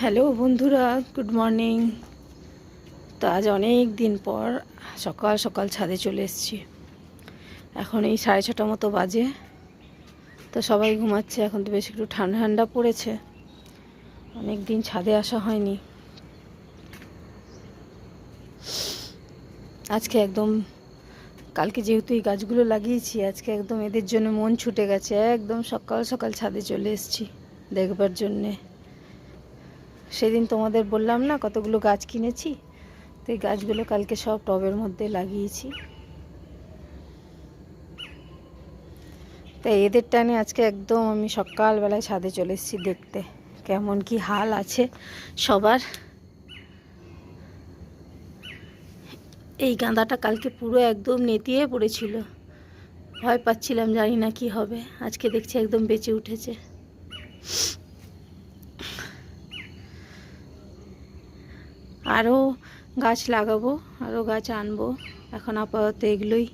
Hello বন্ধুরা good morning তো আজ অনেক দিন পর সকাল সকাল ছাদে চলে এসেছি। এখন এই সাড়ে ছটা মতো বাজে। তো সবাই ঘুমাচ্ছে, এখন তো বেশ একটু ঠান্ডা ঠান্ডা পড়েছে। অনেক দিন ছাদে আসা হয়নি। আজকে একদম কালকে যেহেতু এই গাছগুলো লাগিয়েছি, আজকে একদম এদের জন্য মন ছুটে গেছে। একদম সকাল সকাল ছাদে চলে এসেছি দেখবার জন্যে। সেদিন তোমাদের বললাম না কতগুলো গাছ কিনেছি? তো এই গাছগুলো কালকে সব টবের মধ্যে লাগিয়েছি। তাই এদের টানে আজকে একদম আমি সকালবেলায় ছাদে চলে এসেছি দেখতে। কেমন কি হাল আছে সবার। এই গাঁদাটা কালকে পুরো একদম নেতিয়ে পড়েছিল। ভয় পাচ্ছিলাম, জানি না কি হবে। আজকে দেখছি একদম বেঁচে উঠেছে। আরও গাছ লাগাবো আরও গাছ আনব, এখন আপাতত এগুলোই।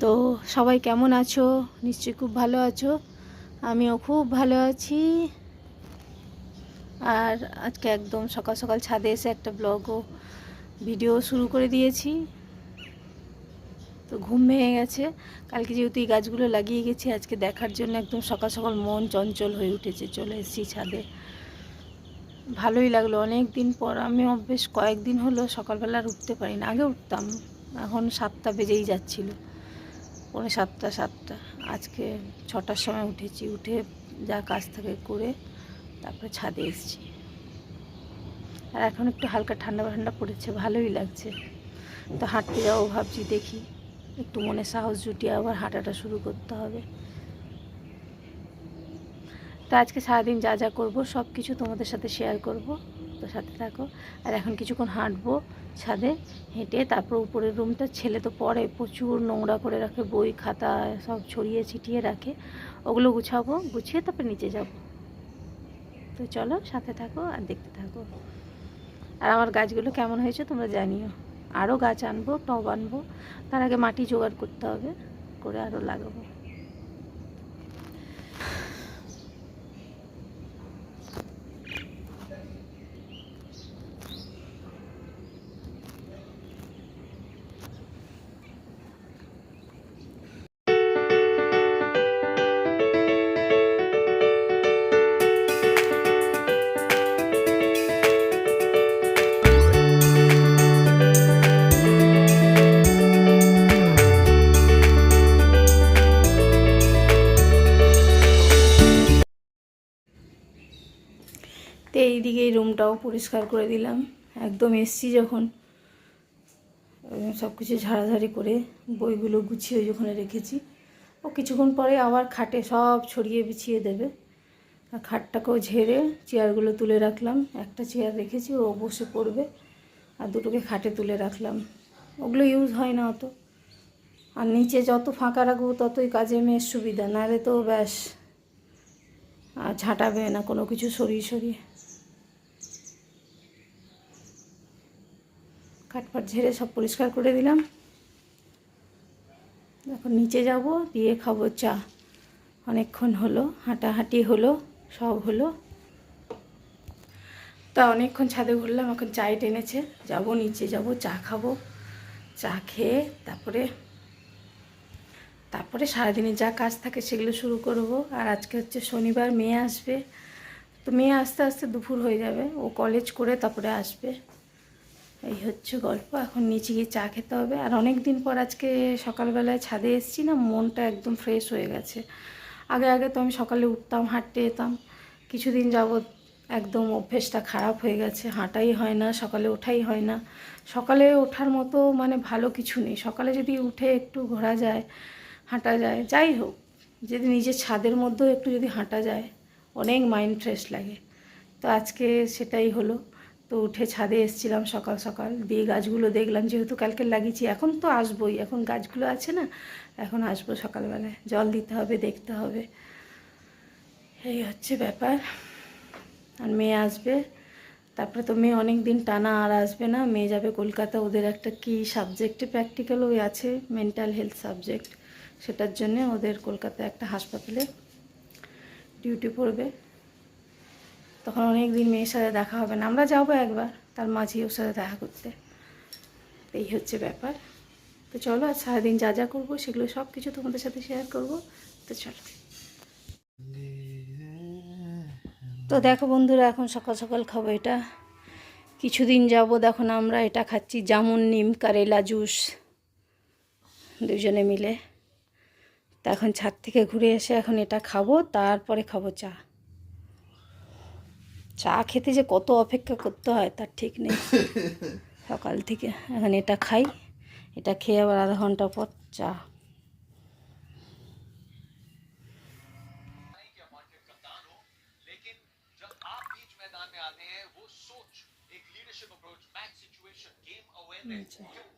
তো সবাই কেমন আছো? নিশ্চয়ই খুব ভালো আছো। আমিও খুব ভালো আছি। আর আজকে একদম সকাল সকাল ছাদে এসে একটা ব্লগও ভিডিও শুরু করে দিয়েছি। তো ঘুম ভেঙে গেছে। কালকে যেহেতু এই গাছগুলো লাগিয়ে গেছি, আজকে দেখার জন্য একদম সকাল সকাল মন চঞ্চল হয়ে উঠেছে, চলে এসেছি ছাদে। ভালোই লাগল। অনেক দিন পর আমি বেশ কয়েকদিন হলো সকালবেলা উঠতে পারি না আগে উঠতাম, এখন সাতটা বেজেই যাচ্ছিল। পৌনে সাতটা সাতটা। আজকে ছটার সময় উঠেছি। উঠে যা কাজ থাকে করে তারপরে ছাদে এসেছি। আর এখন একটু হালকা ঠান্ডা ঠান্ডা পড়েছে, ভালোই লাগছে। তো হাঁটতে যাব ভাবছি, দেখি। একটু মনে সাহস জুটিয়ে আবার হাঁটাটা শুরু করতে হবে। তো আজকে সারাদিন যা যা করব, সব কিছু তোমাদের সাথে শেয়ার করব। তো সাথে থাকো। আর এখন কিছুক্ষণ হাঁটবো ছাদে, হেঁটে তারপর উপরের রুমটা ছেলে তো পড়ে, প্রচুর নোংরা করে রাখে, বই খাতা সব ছড়িয়ে ছিটিয়ে রাখে। ওগুলো গুছাবো, গুছিয়ে তারপর নিচে যাব। তো চলো সাথে থাকো আর দেখতে থাকো। আর আমার গাছগুলো কেমন হয়েছে তোমরা জানিও। আরও গাছ আনব, টব আনব। তার আগে মাটি জোগাড় করতে হবে, করে আরও লাগাবো। রুমটাও পরিষ্কার করে দিলাম। একদম এসছি যখন। সব কিছু ঝাড়াঝাড়ি করে বইগুলো গুছিয়ে ওখানে রেখেছি। ও কিছুক্ষণ পরে আবার খাটে সব ছড়িয়ে বিছিয়ে দেবে। আর খাটটাকেও ঝেড়ে চেয়ারগুলো তুলে রাখলাম। একটা চেয়ার রেখেছি, ও বসে পড়বে। আর দুটোকে খাটে তুলে রাখলাম। ওগুলো ইউজ হয় না অত। আর নিচে যত ফাঁকা রাখব ততই কাজে মেয়ের সুবিধা, নাহলে তো ব্যাস। আর ঝাঁটাবে না কোনো কিছু সরিয়ে সরিয়ে। কাঠপাট ঝেড়ে সব পরিষ্কার করে দিলাম। এখন নিচে যাব, দিয়ে খাব চা। অনেকক্ষণ হলো, হাঁটাহাঁটি হলো, সব হলো। তা অনেকক্ষণ ছাদে ঘুরলাম, এখন চায় টেনেছে। যাব নিচে, যাব, চা খাব। চা খেয়ে তারপরে তারপরে সারাদিনে যা কাজ থাকে সেগুলো শুরু করব। আর আজকে হচ্ছে শনিবার, মেয়ে আসবে। তো মেয়ে আস্তে আস্তে দুপুর হয়ে যাবে। ও কলেজ করে তারপরে আসবে। এই হচ্ছে গল্প, এখন নিচে গিয়ে চা খেতে হবে। আর অনেক দিন পর আজকে সকালবেলায় ছাদে এসেছি না, মনটা একদম ফ্রেশ হয়ে গেছে। আগে আগে তো আমি সকালে উঠতাম, হাঁটতে যেতাম। কিছুদিন যাবৎ একদম অভ্যেসটা খারাপ হয়ে গেছে, হাঁটাই হয় না, সকালে ওঠাই হয় না। সকালে ওঠার মতো মানে ভালো কিছু নেই। সকালে যদি উঠে একটু ঘোরা যায়, হাঁটা যায়, যাই হোক, যদি নিজের ছাদের মধ্যেও একটু যদি হাঁটা যায়, অনেক মাইন্ড ফ্রেশ লাগে। তো আজকে সেটাই হলো। তো উঠে ছাদে এসেছিলাম সকাল সকাল। দিয়ে গাছগুলো দেখলাম, যেহেতু কালকে লাগিয়েছি, এখন তো আসবোই। এখন গাছগুলো আছে না, এখন আসব সকালবেলায়। জল দিতে হবে, দেখতে হবে। এই হচ্ছে ব্যাপার। আর মেয়ে আসবে। তারপরে তো মেয়ে অনেক দিন টানা আর আসবে না। মেয়ে যাবে কলকাতা। ওদের একটা কি সাবজেক্টে প্র্যাকটিক্যাল ওই আছে মেন্টাল হেলথ সাবজেক্ট সেটার জন্যে ওদের কলকাতায় একটা হাসপাতালে ডিউটি পড়বে। তখন অনেক দিন মেয়ের সাথে দেখা হবে না। আমরা যাব একবার, তার মাঝে ওর সাথে দেখা করতে। এই হচ্ছে ব্যাপার। তো চলো আর সারাদিন যা যা করব, সেগুলো সব কিছু তোমাদের সাথে শেয়ার করব। তো চলো। তো দেখো বন্ধুরা, এখন সকাল সকাল খাব এটা। কিছুদিন যাব, দেখো না আমরা এটা খাচ্ছি, জামুন, নিম, কারেলা, জুস, দুজনে মিলে। তা এখন ছাদ থেকে ঘুরে এসে এখন এটা খাব, তারপরে খাব চা। চা খেতে যে কত অপেক্ষা করতে হয় তার ঠিক নেই সকাল থেকে এখন এটা খাই এটা খেয়ে আবার আধা ঘন্টা পর চা लेकिन जब आप बीच मैदान में आते हैं वो सोच एक leadership approach match situation game awareness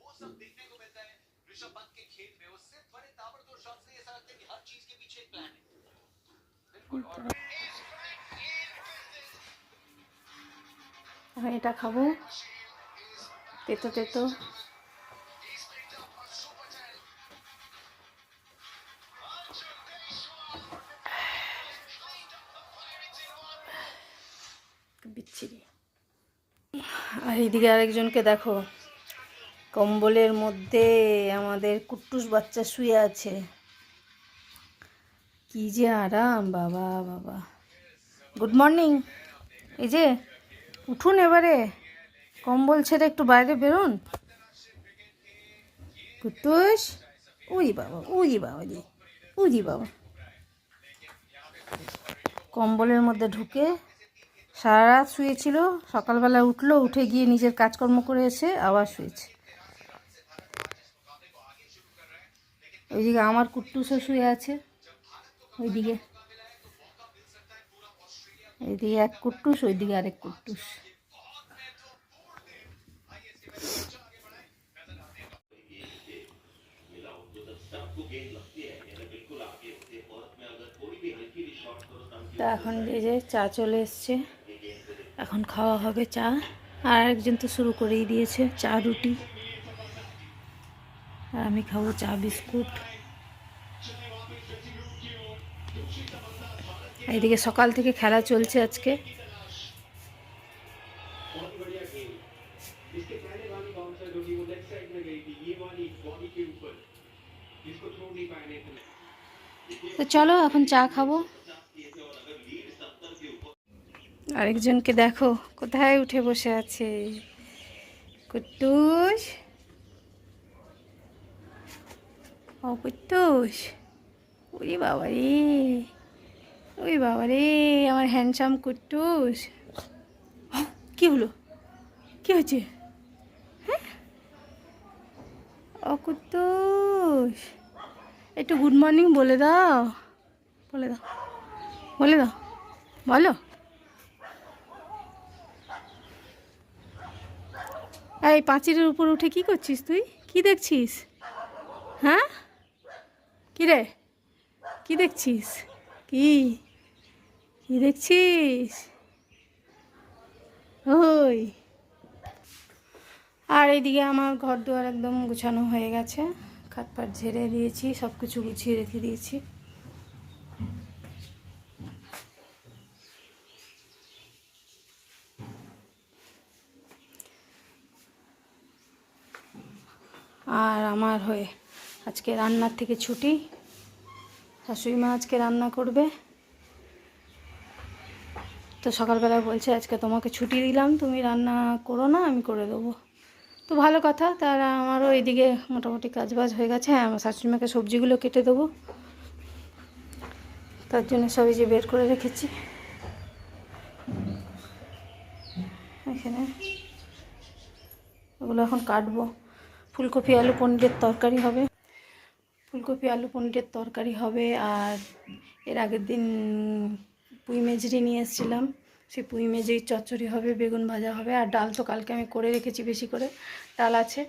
वो सब देखने को मिलता है ऋषभ पंत के खेल में उससे बड़े ताबड़तोड़ शॉट से ऐसा लगता है कि हर चीज के पीछे एक प्लान है बिल्कुल और এখন এটা খাব। তেতো তেতো। বিচ্ছিরি। আর এইদিকে আরেকজনকে দেখো, কম্বলের মধ্যে আমাদের কুট্টুস বাচ্চা শুয়ে আছে। কি যে আরাম, বাবা বাবা। গুড মর্নিং এই যে উঠুন এবারে। কম্বল ছেড়ে একটু বাইরে বেরোন। কুটুস। উই বাবা উই বাবা রে, উই বাবা। কম্বলের মধ্যে ঢুকে সারা রাত শুয়েছিল। সকালবেলা উঠল, উঠে গিয়ে নিজের কাজকর্ম করে এসে আবার শুয়েছে। ওইদিকে আমার কুট্টুসও শুয়ে আছে। ওইদিকে। এইদিকে এক কুট্টুস, ওইদিকে আরেক কুট্টুস। তা এখন এই যে চা চলে এসছে, এখন খাওয়া হবে চা। আর একজন তো শুরু করেই দিয়েছে চা রুটি। আর আমি খাব চা বিস্কুট। এইদিকে সকাল থেকে খেলা চলছে আজকে। তো চলো, এখন চা খাব। আরেকজনকে দেখো, কোথায় উঠে বসে আছে? কুট্টুস? ও কুট্টুস? ওরে বাবা রে ওই বাবা রে আমার হ্যান্ডসাম কুট্টুস। কি হলো? কি হয়েছে? হ্যাঁ? ও কুট্টুস একটু গুড মর্নিং বলে দাও। বলে দাও। বলে দাও। বলো। এই পাঁচিরের উপর উঠে কি করছিস তুই? কি দেখছিস? হ্যাঁ? কি রে? কি দেখছিস? কি? কি দেখছিস? ওই। আর এইদিকে আমার ঘর দুয়ার একদম গুছানো হয়ে গেছে। খাট পাট ঝেড়ে দিয়েছি সব কিছু গুছিয়ে রেখে দিয়েছি। আর আমার হয়ে আজকে রান্নার থেকে ছুটি। শাশুড়ি মা আজকে রান্না করবে। তো সকালবেলা বলছে, আজকে তোমাকে ছুটি দিলাম, তুমি রান্না করো না, আমি করে দেবো। তো ভালো কথা, তার আমারও এইদিকে মোটামুটি কাজবাজ হয়ে গেছে। হ্যাঁ আমার শাশুড়ি মাকে সবজিগুলো কেটে দেবো। তার জন্য সবই যে বের করে রেখেছি। এখানে ওগুলো এখন কাটবো। ফুলকপি, আলু, পনিরের তরকারি হবে। ফুলকপি, আলু, পনিরের তরকারি হবে, আর এর আগের দিন পুঁই মেজরি নিয়ে এসেছিলাম। সেই পুঁই মেজরির চচ্চড়ি হবে, বেগুন ভাজা হবে, আর ডাল তো কালকে আমি করে রেখেছি বেশি করে, ডাল আছে।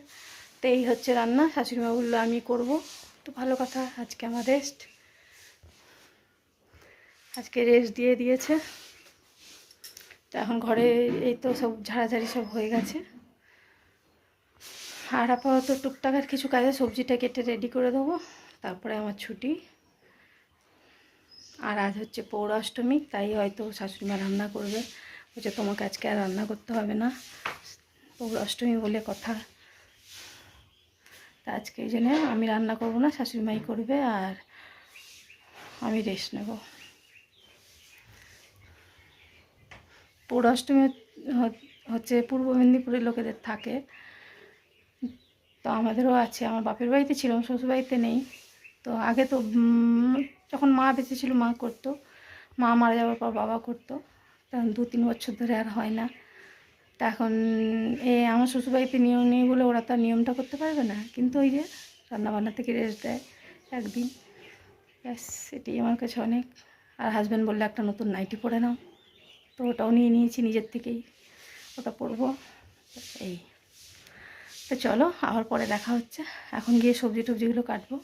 তো এই হচ্ছে রান্না শাশুড়িমা বলল আমি করব। তো ভালো কথা, আজকে আমার রেস্ট আজকে রেস্ট দিয়ে দিয়েছে। তো এখন ঘরে এই তো সব ঝাড়াঝাড়ি সব হয়ে গেছে। আর আপাতত টুকটাক আর কিছু কাজে সবজিটা কেটে রেডি করে দেবো। তারপরে আমার ছুটি। আর আজ হচ্ছে পৌরাষ্টমী তাই হয়তো শাশুড়িমা রান্না করবে। বলছে, তোমাকে আজকে আর রান্না করতে হবে না। পৌরাষ্টমী বলে কথা। তা আজকে এই জন্য আমি রান্না করব না, শাশুড়িমাই করবে আর আমি রেস্ট নেব। পৌরাষ্টমী হচ্ছে পূর্ব মেদিনীপুরের লোকেদের থাকে। তো আমাদেরও আছে, আমার বাপের বাড়িতে ছিল শ্বশুর বাড়িতে নেই। তো আগে তো যখন মা বেঁচে ছিল, মা করতো। মা মারা যাওয়ার পর বাবা করতো। তখন দু তিন বছর ধরে আর হয় না। তা এখন এ আমার শ্বশুরবাড়িতে নিয়ম নেই বলে ওরা তো আর নিয়মটা করতে পারবে না। কিন্তু ওই যে রান্নাবান্না থেকে রেস্ট দেয় একদিন। ব্যাস এটি আমার কাছে অনেক। আর হাজব্যান্ড বললে, একটা নতুন নাইটি পরে নাও। তো ওটাও নিয়ে নিয়েছি নিজের থেকেই। ওটা পরবো। এই। তো চলো, আবার পরে দেখা হচ্ছে। এখন গিয়ে সবজি টবজিগুলো কাটবো।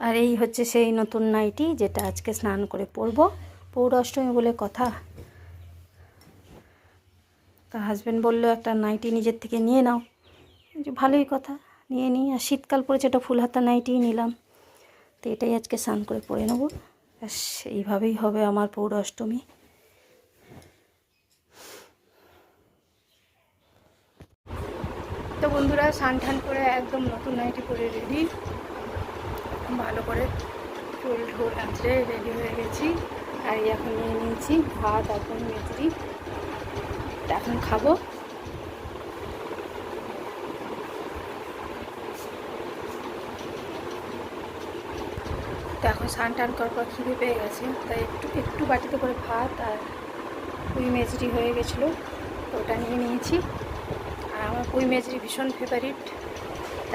আর এই হচ্ছে সেই নতুন নাইটি যেটা আজকে স্নান করে পরবো। পৌরাষ্টমী বলে কথা। তা হাজব্যান্ড বলল, একটা নাইটি নিজের থেকে নিয়ে নাও। যে ভালোই কথা, নিয়ে নিই। আর শীতকাল পড়েছে, একটা ফুল হাতা নাইটিই নিলাম। তো এটাই আজকে স্নান করে পরে নেব। ব্যাস, এইভাবেই হবে আমার পৌরাষ্টমী। তো বন্ধুরা স্নান টান করে একদম নতুন নাইটি পরে রেডি ভালো করে ফুল ঢোল আঁচড়ে রেডি হয়ে গেছি। আর এখন নিয়ে নিয়েছি ভাত এখন মেথরি এখন খাব। তো এখন স্নান টান করার খিদে পেয়ে গেছে। তাই একটু একটু বাটিতে করে ভাত আর পুঁই মেজরি হয়ে গেছিল ওটা নিয়ে নিয়েছি। আর আমার পুঁই মেজরি ভীষণ ফেভারিট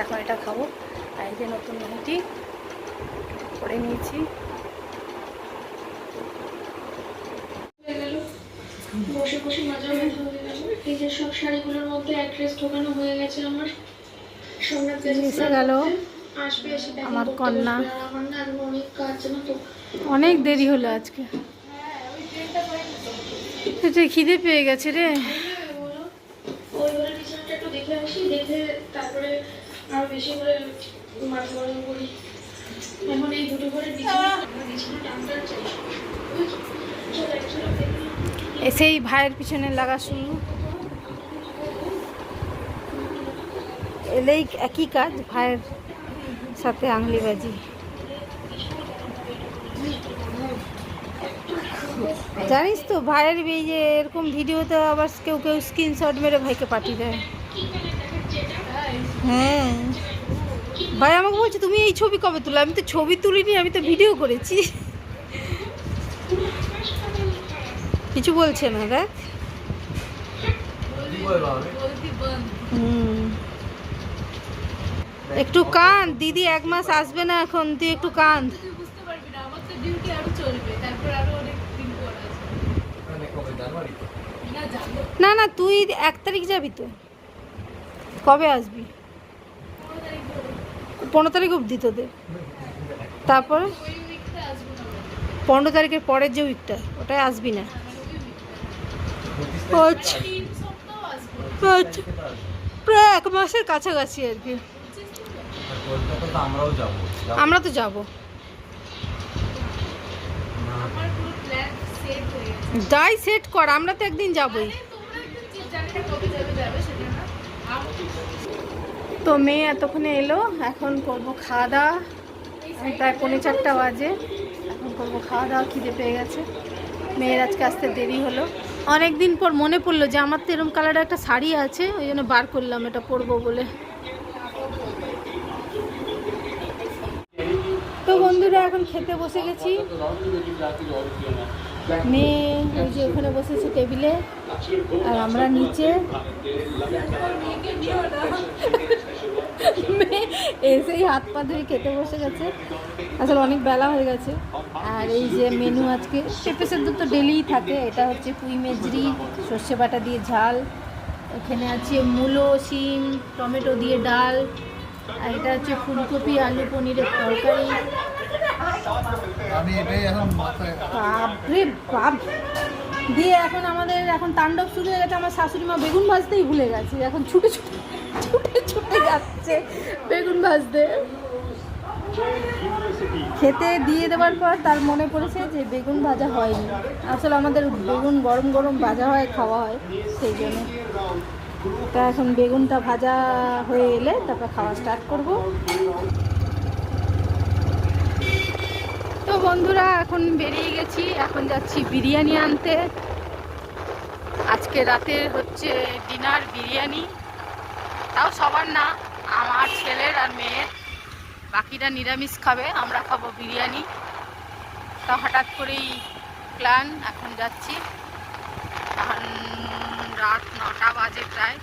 এখন এটা খাব। আর এই যে নতুন মেহেটি করে নিয়েছি। বসে বসে মাজা এই যে সব শাড়িগুলোর মধ্যে অ্যাড্রেস ঢোকানো হয়ে গেছে আমার। সোমনাথ গেল আসবে এসে আমার কন্যা। বসবে। আর আমার না আরও অনেক কাজ জানো তো। অনেক দেরি হলো আজকে। এটা খিদে পেয়ে গেছে রে। দেখে আসি দেখে তারপরে আরও বেশি করি। এখন এই দুটো এসেই ভাইয়ের পিছনে লাগা শুরু এলেই একই কাজ ভাইয়ের সাথে আংলিবাজি জানিস তো ভাইয়ের এই যে এরকম ভিডিওতে আবার কেউ কেউ স্ক্রিনশট মেরে ভাইকে পাঠিয়ে দেয়। হ্যাঁ। ভাই আমাকে বলছে, তুমি এই ছবি কবে তুলো আমি তো ছবি তুলিনি, আমি তো ভিডিও করেছি। কিছু বলছে না, দেখ। একটু কান দিদি এক মাস আসবে না এখন, তুই একটু কাঁদ। বুঝতে পারবি না আমার তো ডিউটি আরও চলবে তারপর আরও অনেক দিন পর আছে না যাব না না, তুই এক তারিখ যাবি তো। কবে আসবি? পনেরো তারিখ অবধি তোদের। তারপরে? পনেরো তারিখের পরের যে উইকটা ওটাই আসবি না। আচ্ছা। আচ্ছা। প্রায় এক মাসের কাছাকাছি আর কি। আমরা তো যাব। যাই সেট কর আমরা তো একদিন যাবই। তো মেয়ে এতক্ষণে এলো, এখন করব খাওয়া দাওয়া। প্রায় পৌনে চারটা বাজে, এখন করব খাওয়া দাওয়া, খিদে পেয়ে গেছে। মেয়ের আজকে আসতে দেরি হলো। অনেক দিন পর মনে পড়ল যে আমার তো এরম কালারের একটা শাড়ি আছে, ওই জন্য বার করলাম, এটা পরবো বলে। তো বন্ধুরা, এখন খেতে বসে গেছি। মেয়ে ওই যে ওখানে বসেছে টেবিলে, আর আমরা নিচে। মেয়ে এসেই হাত পা ধুয়ে খেতে বসে গেছে। আসলে অনেক বেলা হয়ে গেছে। আর এই যে মেনু আজকে পেঁপে সেদ্ধ তো ডেলিই থাকে। এটা হচ্ছে পুঁই মেজরি সর্ষে বাটা দিয়ে ঝাল। এখানে আছে মূলো শিম টমেটো দিয়ে ডাল। আর এটা হচ্ছে ফুলকপি আলু পনিরের তরকারি। বাপরে বাপ! দিয়ে এখন আমাদের এখন তাণ্ডব শুরু হয়ে গেছে। আমার শাশুড়ি মা বেগুন ভাজতেই ভুলে গেছে। এখন ছুটে ছুটে ছুটে ছুটে বেগুন ভাজতে। খেতে দিয়ে দেওয়ার পর তার মনে পড়েছে যে বেগুন ভাজা হয়নি। আসলে আমাদের বেগুন গরম গরম ভাজা হয়, খাওয়া হয়, সেই জন্য। তা এখন বেগুনটা ভাজা হয়ে এলে তারপর খাওয়া স্টার্ট করব। তো বন্ধুরা, এখন বেরিয়ে গেছি। এখন যাচ্ছি বিরিয়ানি আনতে। আজকে রাতে হচ্ছে ডিনার বিরিয়ানি। তাও সবার না, আমার ছেলের আর মেয়ের। বাকিরা নিরামিষ খাবে, আমরা খাব বিরিয়ানি। তা হঠাৎ করেই প্ল্যান এখন যাচ্ছি। এখন রাত নটা বাজে প্রায়।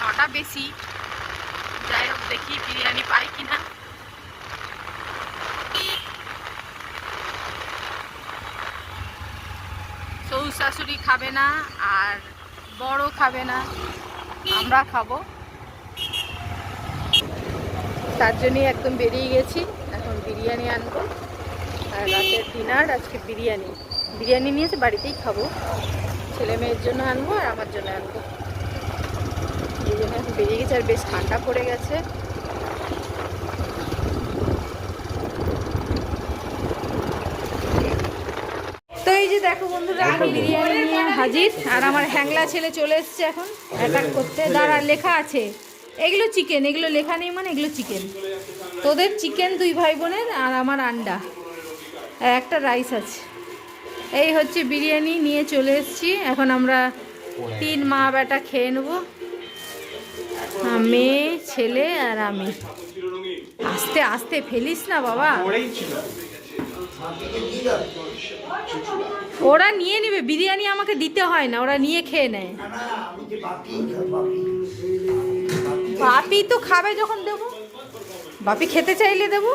নটা বেশি। যাই হোক, দেখি বিরিয়ানি পাই কিনা। শ্বশুর শাশুড়ি খাবে না, আর বড় খাবে না। আমরা খাব। তার জন্যই একদম বেরিয়ে গেছি। এখন বিরিয়ানি আনব। আর রাতের ডিনার, আজকে বিরিয়ানি। বিরিয়ানি নিয়ে এসে বাড়িতেই খাব। ছেলে মেয়ের জন্য আনব আর আমার জন্য আনব। এই জন্য এখন বেরিয়ে গেছে আর বেশ ঠান্ডা পড়ে গেছে। তো এই যে দেখো বন্ধুরা, আমি বিরিয়ানি নিয়ে হাজির। আর আমার হ্যাংলা ছেলে চলে এসছে এখন। অ্যাটাক করতে। দাঁড়া, লেখা আছে। এগুলো চিকেন, এগুলো লেখা নেই মানে এগুলো চিকেন। তোদের চিকেন দুই ভাই বোনের আর আমার আন্ডা। একটা রাইস আছে। এই হচ্ছে বিরিয়ানি, নিয়ে চলে এসেছি। এখন আমরা তিন মা বেটা খেয়ে নেব। মেয়ে, ছেলে আর আমি। আস্তে আস্তে ফেলিস না বাবা। ওরা নিয়ে নেবে। বিরিয়ানি আমাকে দিতে হয় না, ওরা নিয়ে খেয়ে নেয়। বাপি তো খাবে যখন দেবো। বাপি খেতে চাইলে দেবো।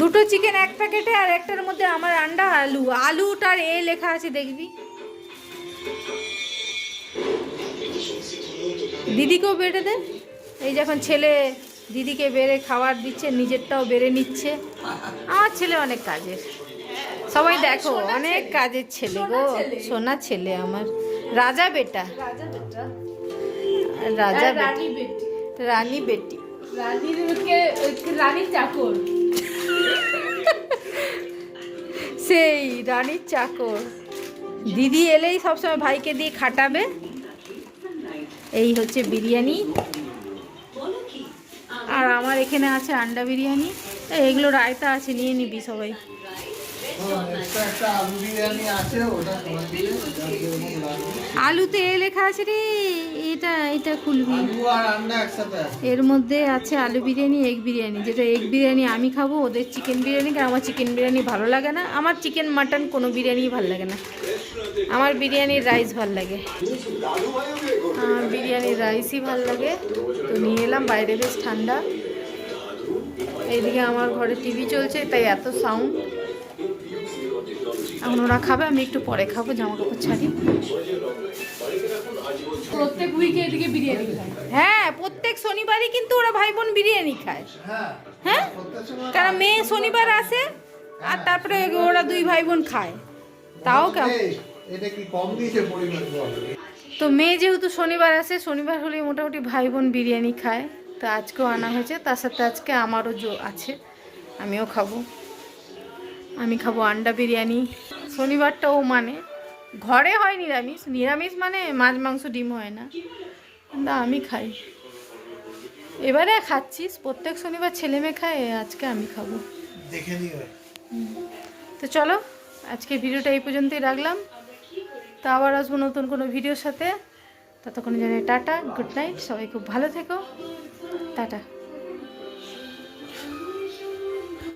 দুটো চিকেন এক প্যাকেটে আর একটার মধ্যে আমার আন্ডা আলু। আলুটার এ লেখা আছে দেখবি। দিদিকেও বেড়ে দে। এই যখন ছেলে দিদিকে বেড়ে খাবার দিচ্ছে নিজেরটাও বেড়ে নিচ্ছে। আমার ছেলে অনেক কাজের। সবাই দেখো অনেক কাজের ছেলে গো। সোনা ছেলে আমার। রাজা বেটা। রাজা বেটা। রাজা বেটা। রানী বেটি। রানী বেটি। রানীর চাকর। সেই রানীর চাকর। দিদি এলেই সবসময় ভাইকে দিয়ে খাটাবে। এই হচ্ছে বিরিয়ানি। আর আমার এখানে আছে আন্ডা বিরিয়ানি। এগুলো রায়তা আছে নিয়ে নিবি সবাই। আলুতে এ লেখা আছে রে, এটা এটা খুলবি। এর মধ্যে আছে আলু বিরিয়ানি এগ বিরিয়ানি। যেটা এগ বিরিয়ানি আমি খাব, ওদের চিকেন বিরিয়ানি, আমার চিকেন বিরিয়ানি ভালো লাগে না। আমার চিকেন মাটন কোনো বিরিয়ানি ভালো লাগে না। আমার বিরিয়ানির রাইস ভালো লাগে। আমার বিরিয়ানির রাইসই ভালো লাগে। তো নিয়ে এলাম, বাইরে বেশ ঠান্ডা। এইদিকে আমার ঘরে টিভি চলছে, তাই এত সাউন্ড এখন ওরা খাবে আমি একটু পরে খাব জামা কাপড় ছাড়ি। প্রত্যেক উইকে এদিকে বিরিয়ানি খায়। হ্যাঁ প্রত্যেক শনিবারই কিন্তু ওরা ভাই বোন বিরিয়ানি খায়। হ্যাঁ? কারণ মেয়ে শনিবার আসে আর তারপরে ওরা দুই ভাই বোন খায়। তাও কেমন? এটা কি কম দিয়েছে তো মেয়ে যেহেতু শনিবার আসে শনিবার হলে মোটামুটি ভাই বোন বিরিয়ানি খায়। তো আজকেও আনা হয়েছে তার সাথে আজকে আমারও জো আছে আমিও খাব। আমি খাব আন্ডা বিরিয়ানি। শনিবারটা ও মানে ঘরে হয় নিরামিষ। নিরামিষ মানে মাছ মাংস ডিম হয় না। কিন্তু আমি খাই। এবারে খাচ্ছিস প্রত্যেক শনিবার ছেলে মেয়ে খায় আজকে আমি খাব। তো চলো আজকে ভিডিওটা এই পর্যন্তই রাখলাম। তো আবার আসব নতুন কোনো ভিডিওর সাথে। ততক্ষণ জানাই টাটা গুড নাইট সবাই খুব ভালো থেকো। টাটা।